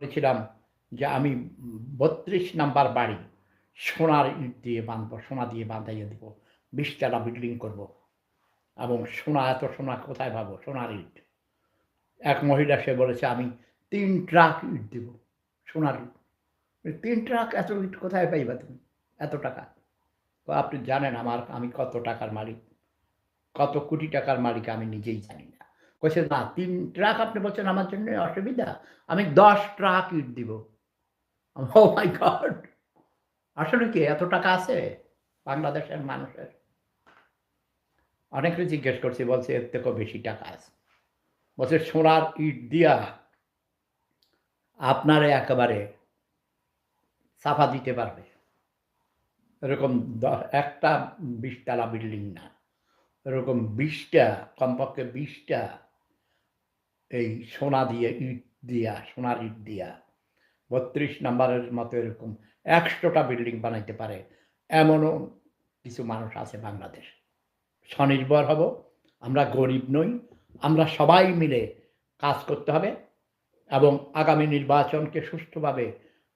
বলেছিলাম যে আমি বত্রিশ নাম্বার বাড়ি সোনার ইট দিয়ে বাঁধবো, সোনা দিয়ে বাঁধাইয়ে দিব, বিশতলা বিল্ডিং করব। এবং সোনা, এত সোনা কোথায় পাবো? সোনার ইট। এক মহিলা সে বলেছে, আমি তিন ট্রাক ইট দেব, সোনার ইট। তিন ট্রাক? এত ইট কোথায় পাইবা তুমি? এত টাকা? আপনি জানেন আমার, আমি কত টাকার মালিক। কত কোটি টাকার মালিক আমি নিজেই জানি না। কইছে না, তিন ট্রাক আপনি বলছেন আমার জন্য অসুবিধা? আমি দশ ট্রাক ইট দিব। মাই গড আসলে কি, এত টাকা আছে বাংলাদেশের মানুষের? অনেকে জিজ্ঞেস করছি, বলছে, এর থেকেও বেশি টাকা আছে। বলছে, সোনার ইট দিয়া আপনারে একেবারে সাফা দিতে পারবে। এরকম একটা বিশতলা বিল্ডিং না। এরকম বিশটা, কমপক্ষে বিশটা এই সোনা দিয়ে ইট দিয়া, সোনার ইট দিয়া। বত্রিশ নাম্বারের মতো এরকম একশোটা বিল্ডিং বানাইতে পারে। এমনও কিছু মানুষ আছে বাংলাদেশ। স্বনির্ভর হব, আমরা গরিব নই, আমরা সবাই মিলে কাজ করতে হবে এবং আগামী নির্বাচনকে সুষ্ঠুভাবে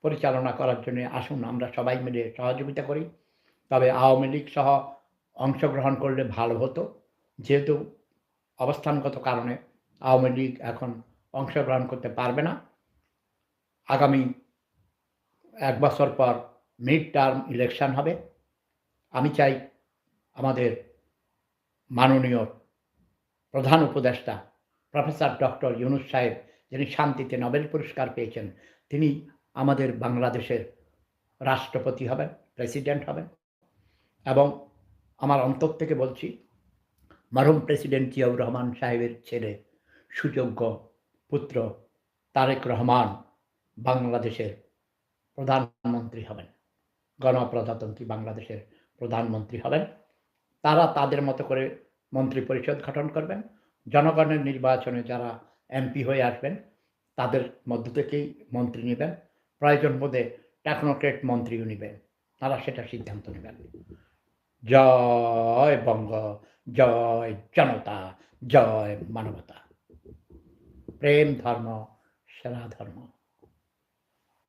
পরিচালনা করার জন্য আসুন, আমরা সবাই মিলে সহযোগিতা করি। তবে আওয়ামী লীগ সহ অংশগ্রহণ করলে ভালো হতো, যেহেতু অবস্থানগত কারণে আওয়ামী লীগ এখন অংশগ্রহণ করতে পারবে না। আগামী এক বছর পর মিড টার্ম ইলেকশন হবে। আমি চাই আমাদের মাননীয় প্রধান উপদেষ্টা প্রফেসর ডক্টর ইউনুস সাহেব, যিনি শান্তিতে নোবেল পুরস্কার পেয়েছেন, তিনি আমাদের বাংলাদেশের রাষ্ট্রপতি হবেন প্রেসিডেন্ট হবেন। এবং আমার অন্তর থেকে বলছি মারুম প্রেসিডেন্ট জিয়াউর রহমান সাহেবের ছেলে সুযোগ্য পুত্র তারেক রহমান বাংলাদেশের প্রধানমন্ত্রী হবেন। গণপ্রজাতন্ত্রী বাংলাদেশের প্রধানমন্ত্রী হবেন। তারা তাদের মতো করে মন্ত্রী পরিষদ গঠন করবেন। জনগণের নির্বাচনে যারা এমপি হয়ে আসবেন, তাদের মধ্য থেকেই মন্ত্রী নেবেন। প্রয়োজন বোধে টেকনোক্রেট মন্ত্রীও নেবেন। তারা সেটা সিদ্ধান্ত নেবেন। জয় বঙ্গ, জয় জনতা, জয় মানবতা। প্রেম ধর্ম সেরা ধর্ম।